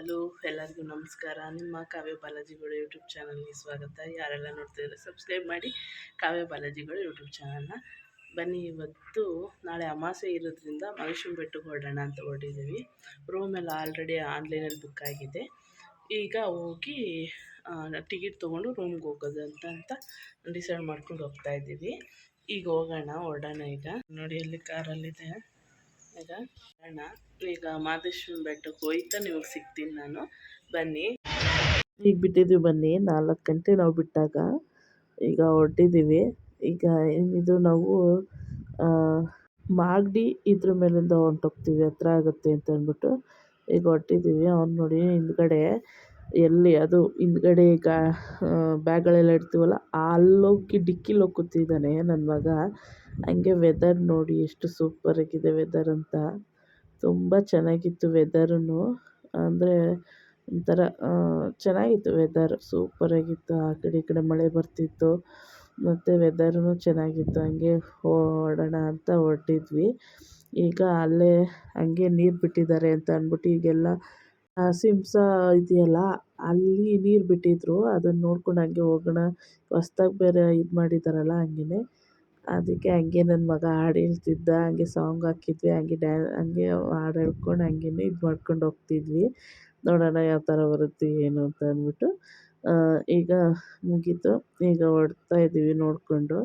Hello, ಎಲ್ಲರಿಗೂ ನಮಸ್ಕಾರ. ನಿಮ್ಮ ಕಾವ್ಯ ಬಾಲಾಜಿಗಳು ಯೂಟ್ಯೂಬ್ ಚಾನಲ್ಗೆ ಸ್ವಾಗತ. ಯಾರೆಲ್ಲ ನೋಡ್ತಿದ್ರೆ ಸಬ್ಸ್ಕ್ರೈಬ್ ಮಾಡಿ ಕಾವ್ಯ ಬಾಲಾಜಿಗಳು ಯೂಟ್ಯೂಬ್ ಚಾನಲ್ನ. ಬನ್ನಿ, ಇವತ್ತು ನಾಳೆ ಅಮಾಸೆ ಇರೋದ್ರಿಂದ ಮಹೇಶ್ವರ ಬೆಟ್ಟಕ್ಕೆ ಹೊರಡೋಣ ಅಂತ ಹೊರಟಿದ್ದೀವಿ. ರೂಮ್ ಎಲ್ಲ ಆಲ್ರೆಡಿ ಆನ್ಲೈನಲ್ಲಿ ಬುಕ್ ಆಗಿದೆ. ಈಗ ಹೋಗಿ ಟಿಕೆಟ್ ತೊಗೊಂಡು ರೂಮ್ಗೆ ಹೋಗೋದು ಅಂತ ಅಂತ ಡಿಸೈಡ್ ಮಾಡ್ಕೊಂಡು ಹೋಗ್ತಾ ಇದ್ದೀವಿ. ಈಗ ಹೋಗೋಣ, ಹೊರಡೋಣ ಈಗ. ನೋಡಿ ಅಲ್ಲಿ ಕಾರಲ್ಲಿದೆ ಈಗ ಅಣ್ಣ, ಈಗ ಮಾದೇಶ್ವರನ ಬೆಟ್ಟಕ್ಕೆ ಹೋಯ್ತಾ ನಿಮಗೆ ಸಿಗ್ತೀನಿ ನಾನು. ಬನ್ನಿ. ಈಗ ಬಿಟ್ಟಿದ್ದೀವಿ ಬನ್ನಿ, ನಾಲ್ಕು ಗಂಟೆ ನಾವು ಬಿಟ್ಟಾಗ ಈಗ ಹೊರಟಿದ್ದೀವಿ. ಈಗ ಇದು ನಾವು ಮಾಗಡಿ ಇದ್ರ ಮೇಲಿಂದ ಹೊಂಟೋಗ್ತೀವಿ ಹತ್ರ ಆಗುತ್ತೆ ಅಂತ ಅಂದ್ಬಿಟ್ಟು ಈಗ ಹೊರಟಿದ್ದೀವಿ. ಅವ್ನು ನೋಡಿ ಹಿಂದ್ಗಡೆ ಎಲ್ಲಿ ಅದು ಹಿಂದ್ಗಡೆ ಈಗ ಬ್ಯಾಗ್ಗಳೆಲ್ಲ ಇಡ್ತೀವಲ್ಲ, ಅಲ್ಲೋಗಿ ಡಿಕ್ಕಿಲಿ ಹೋಗಿ ಕೂತಿದ್ದಾನೆ ನನ್ನ ಮಗ. ಹಂಗೆ ವೆದರ್ ನೋಡಿ ಎಷ್ಟು ಸೂಪರಾಗಿದೆ ವೆದರ್ ಅಂತ. ತುಂಬ ಚೆನ್ನಾಗಿತ್ತು ವೆದರೂ ಅಂದರೆ ಒಂಥರ ಚೆನ್ನಾಗಿತ್ತು ವೆದರ್ ಸೂಪರಾಗಿತ್ತು ಆ ಕಡೆ ಈ ಕಡೆ ಮಳೆ ಬರ್ತಿತ್ತು. ಮತ್ತು ವೆದರೂ ಚೆನ್ನಾಗಿತ್ತು. ಹಂಗೆ ಓಡೋಣ ಅಂತ ಹೊರಟಿದ್ವಿ. ಈಗ ಅಲ್ಲೇ ಹಂಗೆ ನೀರು ಬಿಟ್ಟಿದ್ದಾರೆ ಅಂತ ಅಂದ್ಬಿಟ್ಟು ಈಗೆಲ್ಲ ಸಿಂಸ ಇದೆಯಲ್ಲ, ಅಲ್ಲಿ ನೀರು ಬಿಟ್ಟಿದ್ರು. ಅದನ್ನು ನೋಡ್ಕೊಂಡು ಹಂಗೆ ಹೋಗೋಣ. ಹೊಸ್ದಾಗಿ ಬೇರೆ ಇದು ಮಾಡಿದ್ದಾರಲ್ಲ ಹಂಗೇ ಅದಕ್ಕೆ ಹಂಗೆ ನನ್ನ ಮಗ ಹಾಡು ಹೇಳ್ತಿದ್ದ ಹಂಗೆ ಸಾಂಗ್ ಹಾಕಿದ್ವಿ, ಹಂಗೆ ಡ್ಯಾ, ಹಂಗೆ ಹಾಡು ಹೇಳ್ಕೊಂಡು ಹಂಗೇ ಇದು ಮಾಡ್ಕೊಂಡು ಹೋಗ್ತಿದ್ವಿ. ನೋಡೋಣ ಯಾವ ಥರ ಬರುತ್ತೆ, ಏನು ಅಂತ ಅಂದ್ಬಿಟ್ಟು ಈಗ ಮುಗೀತು. ಈಗ ಹೊರಡ್ತಾ ಇದ್ದೀವಿ ನೋಡಿಕೊಂಡು.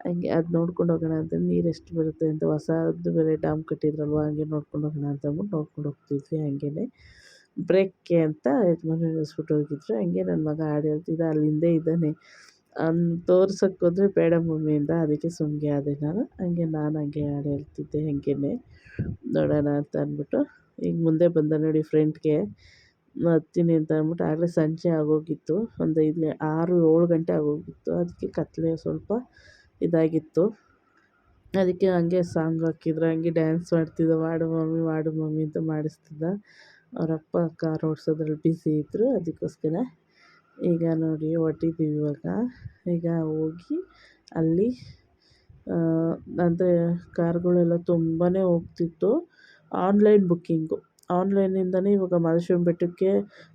ಹಂಗೆ ಅದು ನೋಡ್ಕೊಂಡು ಹೋಗೋಣ ಅಂತ ನೀರು ಎಷ್ಟು ಬರುತ್ತೆ ಅಂತ, ಹೊಸದು ಬೇರೆ ಡ್ಯಾಮ್ ಕಟ್ಟಿದ್ರಲ್ವ, ಹಂಗೆ ನೋಡ್ಕೊಂಡು ಹೋಗೋಣ ಅಂತ ಅಂದ್ಬಿಟ್ಟು ನೋಡ್ಕೊಂಡು ಹೋಗ್ತಿದ್ವಿ ಹಂಗೇನೆ. ಬ್ರೇಕ್ಗೆ ಅಂತ ಯಜಮಾನ್ರು ನಿಲ್ಲಿಸ್ಬಿಟ್ಟು ಹೋಗಿದ್ರು. ಹಂಗೆ ನನ್ನ ಮಗ ಹಾಡು ಹೇಳ್ತಿದ್ದ ಅಲ್ಲಿ ಹಿಂದೆ ಇದ್ದಾನೆ. ಅವ್ನು ತೋರ್ಸಕ್ಕೆ ಹೋದ್ರೆ ಬೇಡ ಮಮ್ಮಿ ಅಂದ ಅದಕ್ಕೆ ಸುಮ್ಮನೆ ಆದೆ ನಾನು. ಹಂಗೆ ನಾನು ಹಂಗೆ ಹಾಡು ಹೇಳ್ತಿದ್ದೆ ಹಂಗೇ ನೋಡೋಣ ಅಂತ ಅಂದ್ಬಿಟ್ಟು, ಈಗ ಮುಂದೆ ಬಂದ ನೋಡಿ ಫ್ರೆಂಡ್ಗೆ ಹತ್ತೀನಿ ಅಂತ ಅಂದ್ಬಿಟ್ಟು, ಆಗಲೇ ಸಂಜೆ ಆಗೋಗಿತ್ತು. ಒಂದು ಐದು ಆರು, ಏಳು ಗಂಟೆ ಆಗೋಗಿತ್ತು. ಅದಕ್ಕೆ ಕತ್ತಲೆ ಸ್ವಲ್ಪ ಇದಾಗಿತ್ತು. ಅದಕ್ಕೆ ಹಂಗೆ ಸಾಂಗ್ ಹಾಕಿದ್ರು, ಹಂಗೆ ಡ್ಯಾನ್ಸ್ ಮಾಡ್ತಿದ್ದ. ಮಾಡು ಮಮ್ಮಿ ಮಾಡು ಮಮ್ಮಿ ಅಂತ ಮಾಡಿಸ್ತಿದ್ದ. ಅವರಪ್ಪ ಕಾರ್ ಓಡಿಸೋದ್ರಲ್ಲಿ ಬ್ಯುಸಿ ಇದ್ದರು ಅದಕ್ಕೋಸ್ಕರ ಈಗ ನೋಡಿ ಹೊಟ್ಟಿದ್ದೀವಿ ಇವಾಗ. ಈಗ ಹೋಗಿ ಅಲ್ಲಿ ಅಂದರೆ ಕಾರ್ಗಳೆಲ್ಲ ತುಂಬಾ ಹೋಗ್ತಿತ್ತು. ಆನ್ಲೈನ್ ಬುಕ್ಕಿಂಗು ಆನ್ಲೈನಿಂದಲೇ ಇವಾಗ ಮಹದೇಶ್ವರನ ಬೆಟ್ಟಕ್ಕೆ,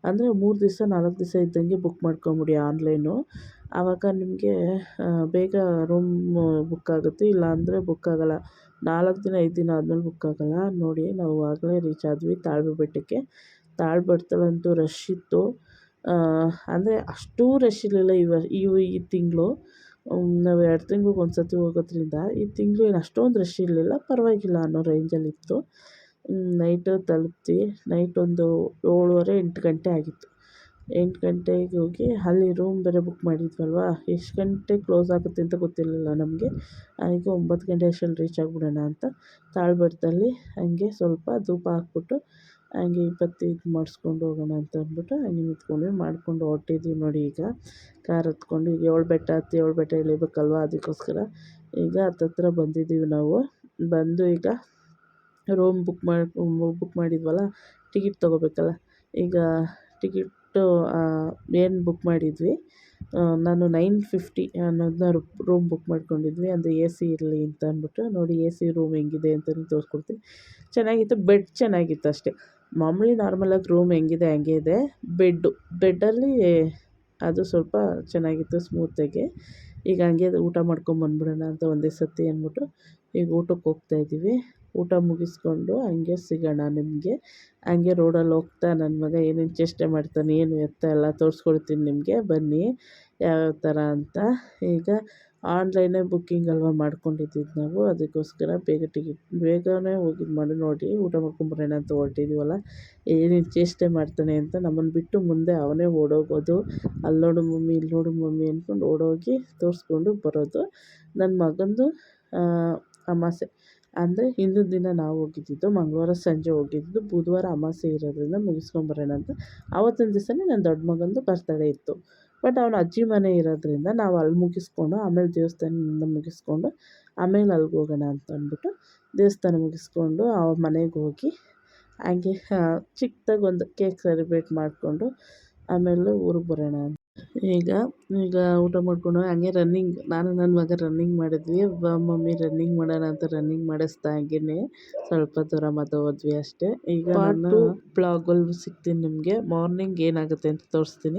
ಅಂದರೆ ಮೂರು ದಿವಸ, ನಾಲ್ಕು ದಿವಸ ಇದ್ದಂಗೆ ಬುಕ್ ಮಾಡ್ಕೊಂಬಿಡಿ ಆನ್ಲೈನು ಆವಾಗ ನಿಮಗೆ ಬೇಗ ರೂಮ್ ಬುಕ್ ಆಗುತ್ತೆ ಇಲ್ಲ ಅಂದರೆ ಬುಕ್ ಆಗೋಲ್ಲ. ನಾಲ್ಕು ದಿನ, ಐದು ದಿನ ಆದಮೇಲೆ ಬುಕ್ ಆಗೋಲ್ಲ. ನೋಡಿ ನಾವು ಆಗಲೇ ರೀಚ್ ಆದ್ವಿ ತಾಳ್ಬೆ ಬೆಟ್ಟಕ್ಕೆ. ತಾಳ್ಬೆಟ್ಟದಲ್ಲಂತೂ ರಶ್ ಇತ್ತು. ಅಂದರೆ ಅಷ್ಟೂ ರಶ್ ಇರಲಿಲ್ಲ ಈ ವ ಈ ತಿಂಗಳು. ನಾವು ಎರಡು ತಿಂಗ್ಳಿಗೆ ಒಂದು ಸರ್ತಿ ಹೋಗೋದ್ರಿಂದ ಈ ತಿಂಗಳು ಏನು ಅಷ್ಟೊಂದು ರಶ್ ಇರಲಿಲ್ಲ, ಪರವಾಗಿಲ್ಲ ಅನ್ನೋ ರೇಂಜಲ್ಲಿತ್ತು ನೈಟು ತಲುಪ್ತಿ ನೈಟ್ ಒಂದು ಏಳುವರೆ ಎಂಟು ಗಂಟೆ ಆಗಿತ್ತು. ಎಂಟು ಗಂಟೆಗೆ ಹೋಗಿ ಅಲ್ಲಿ ರೂಮ್ ಬೇರೆ ಬುಕ್ ಮಾಡಿದ್ವಲ್ವಾ, ಎಷ್ಟು ಗಂಟೆ ಕ್ಲೋಸ್ ಆಗುತ್ತೆ ಅಂತ ಗೊತ್ತಿರಲಿಲ್ಲ ನಮಗೆ. ಅದಕ್ಕೆ ಒಂಬತ್ತು ಗಂಟೆ ಅಷ್ಟರಲ್ಲಿ ರೀಚ್ ಆಗಿಬಿಡೋಣ ಅಂತ ತಾಳ್ಬೆಟ್ಟದಲ್ಲಿ ಹಾಗೆ ಸ್ವಲ್ಪ ಧೂಪ ಹಾಕ್ಬಿಟ್ಟು ಹಂಗೆ ಇಪ್ಪತ್ತು ಇದು ಮಾಡಿಸ್ಕೊಂಡು ಹೋಗೋಣ ಅಂತ ಅಂದ್ಬಿಟ್ಟು ಹಂಗೆ ನಿಂತ್ಕೊಂಡ್ವಿ ಮಾಡ್ಕೊಂಡು ಹೊರ್ಟಿದ್ವಿ ನೋಡಿ ಈಗ. ಕಾರ್ ಹತ್ಕೊಂಡು ಈಗ ಏಳು ಬೆಟ್ಟ ಹತ್ತಿ ಏಳು ಬೆಟ್ಟ ಇಳಿಬೇಕಲ್ವ ಅದಕ್ಕೋಸ್ಕರ. ಈಗ ಹತ್ತತ್ರ ಬಂದಿದ್ದೀವಿ ನಾವು. ಬಂದು ಈಗ ರೂಮ್ ಬುಕ್ ಮಾಡಿ ಬುಕ್ ಮಾಡಿದ್ವಲ್ಲ ಟಿಕೆಟ್ ತೊಗೋಬೇಕಲ್ಲ. ಈಗ ಟಿಕೆಟ್ಟು ಏನು ಬುಕ್ ಮಾಡಿದ್ವಿ. ನಾನು ನೈನ್ ಫಿಫ್ಟಿ ಅನ್ನೋದನ್ನ ರೂಮ್ ಬುಕ್ ಮಾಡ್ಕೊಂಡಿದ್ವಿ. ಅಂದರೆ ಎ ಸಿ ಇರಲಿ ಅಂತ ಅಂದ್ಬಿಟ್ಟು, ನೋಡಿ ಎ ಸಿ ರೂಮ್ ಹೆಂಗಿದೆ ಅಂತಲೂ ತೋರಿಸ್ಕೊಡ್ತೀನಿ. ಚೆನ್ನಾಗಿತ್ತು ಬೆಡ್ ಚೆನ್ನಾಗಿತ್ತು ಅಷ್ಟೇ. ಮಾಮೂಲಿ ನಾರ್ಮಲಾಗಿ ರೂಮ್ ಹೆಂಗಿದೆ, ಹಂಗೆ ಇದೆ. ಬೆಡ್ಡು ಬೆಡ್ಡಲ್ಲಿ ಅದು ಸ್ವಲ್ಪ ಚೆನ್ನಾಗಿತ್ತು ಸ್ಮೂತಾಗಿ ಈಗ ಹಂಗೆ ಊಟ ಮಾಡ್ಕೊಂಬಂದ್ಬಿಡೋಣ ಅಂತ ಒಂದೇ ಸರ್ತಿ ಅಂದ್ಬಿಟ್ಟು ಈಗ ಊಟಕ್ಕೆ ಹೋಗ್ತಾಯಿದ್ದೀವಿ ಊಟ ಮುಗಿಸ್ಕೊಂಡು ಹಂಗೆ ಸಿಗೋಣ ನಿಮಗೆ. ಹಂಗೆ ರೋಡಲ್ಲಿ ಹೋಗ್ತಾ ನನ್ನ ಮಗ ಏನೇನು ಚೇಷ್ಟೆ ಮಾಡ್ತಾನೆ, ಏನು ಎತ್ತ ಎಲ್ಲ ತೋರಿಸ್ಕೊಡ್ತೀನಿ ನಿಮಗೆ. ಬನ್ನಿ ಯಾವ್ಯಾವ ಥರ ಅಂತ. ಈಗ ಆನ್ಲೈನೇ ಬುಕ್ಕಿಂಗ್ ಅಲ್ವಾ ಮಾಡ್ಕೊಂಡಿದ್ದಿದ್ದು ನಾವು, ಅದಕ್ಕೋಸ್ಕರ ಬೇಗ ಟಿಕೆಟ್, ಬೇಗನೆ ಹೋಗಿ ಮಾಡಿ ನೋಡಿ, ಊಟ ಮಾಡ್ಕೊಂಬರೋಣ ಅಂತ ಹೊರಟಿದ್ದೀವಲ್ಲ. ಏನೇನು ಚೇಷ್ಟೆ ಮಾಡ್ತಾನೆ ಅಂತ ನಮ್ಮನ್ನು ಬಿಟ್ಟು ಮುಂದೆ ಅವನೇ ಓಡೋಗೋದು ಅಲ್ಲಿ ನೋಡು ಮಮ್ಮಿ ಇಲ್ಲಿ ನೋಡು ಮಮ್ಮಿ ಅಂದ್ಕೊಂಡು ಓಡೋಗಿ ತೋರಿಸ್ಕೊಂಡು ಬರೋದು. ನನ್ನ ಮಗಂದು ಅಮಾವಾಸ್ಯೆ ಅಂದರೆ ಹಿಂದಿನ ದಿನ ನಾವು ಹೋಗಿದ್ದಿದ್ದು, ಮಂಗಳವಾರ ಸಂಜೆ ಹೋಗಿದ್ದು ಬುಧವಾರ ಅಮಾವಾಸ್ಯೆ ಇರೋದ್ರಿಂದ ಮುಗಿಸ್ಕೊಂಬರೋಣ ಅಂತ. ಆವತ್ತಿನ ದಿವಸನೇ ನನ್ನ ದೊಡ್ಡ ಮಗಂದು ಬರ್ತಡೇ ಇತ್ತು. ಬಟ್ ಅವನ ಅಜ್ಜಿ ಮನೆ ಇರೋದ್ರಿಂದ ನಾವು ಅಲ್ಲಿ ಮುಗಿಸ್ಕೊಂಡು, ಆಮೇಲೆ ದೇವಸ್ಥಾನದಿಂದ ಮುಗಿಸ್ಕೊಂಡು, ಆಮೇಲೆ ಅಲ್ಲಿಗೆ ಹೋಗೋಣ ಅಂತ ಅಂದ್ಬಿಟ್ಟು ದೇವಸ್ಥಾನ ಮುಗಿಸ್ಕೊಂಡು ಅವ್ರ ಮನೆಗೆ ಹೋಗಿ ಹಂಗೆ ಚಿಕ್ಕದಾಗಿ ಒಂದು ಕೇಕ್ ಸೆಲೆಬ್ರೇಟ್ ಮಾಡಿಕೊಂಡು ಆಮೇಲೆ ಊರಿಗೆ ಬರೋಣ ಈಗ ಈಗ ಊಟ ಮಾಡಿಕೊಂಡು ಹಂಗೆ ರನ್ನಿಂಗ್ ನಾನು ನನ್ನ ಮಗ ರನ್ನಿಂಗ್ ಮಾಡಿದ್ವಿ. ಬಾ ಮಮ್ಮಿ ರನ್ನಿಂಗ್ ಮಾಡೋಣ ಅಂತ ರನ್ನಿಂಗ್ ಮಾಡಿಸ್ತಾ ಹಂಗೇನೆ ಸ್ವಲ್ಪ ದೂರ ಮಾತ್ರ ಹೋದ್ವಿ ಅಷ್ಟೇ. ಈಗ ಪಾರ್ಟ್ ಟು ಬ್ಲಾಗಲ್ಲಿ ಸಿಗ್ತೀನಿ ನಿಮಗೆ. ಮಾರ್ನಿಂಗ್ ಏನಾಗುತ್ತೆ ಅಂತ ತೋರಿಸ್ತೀನಿ.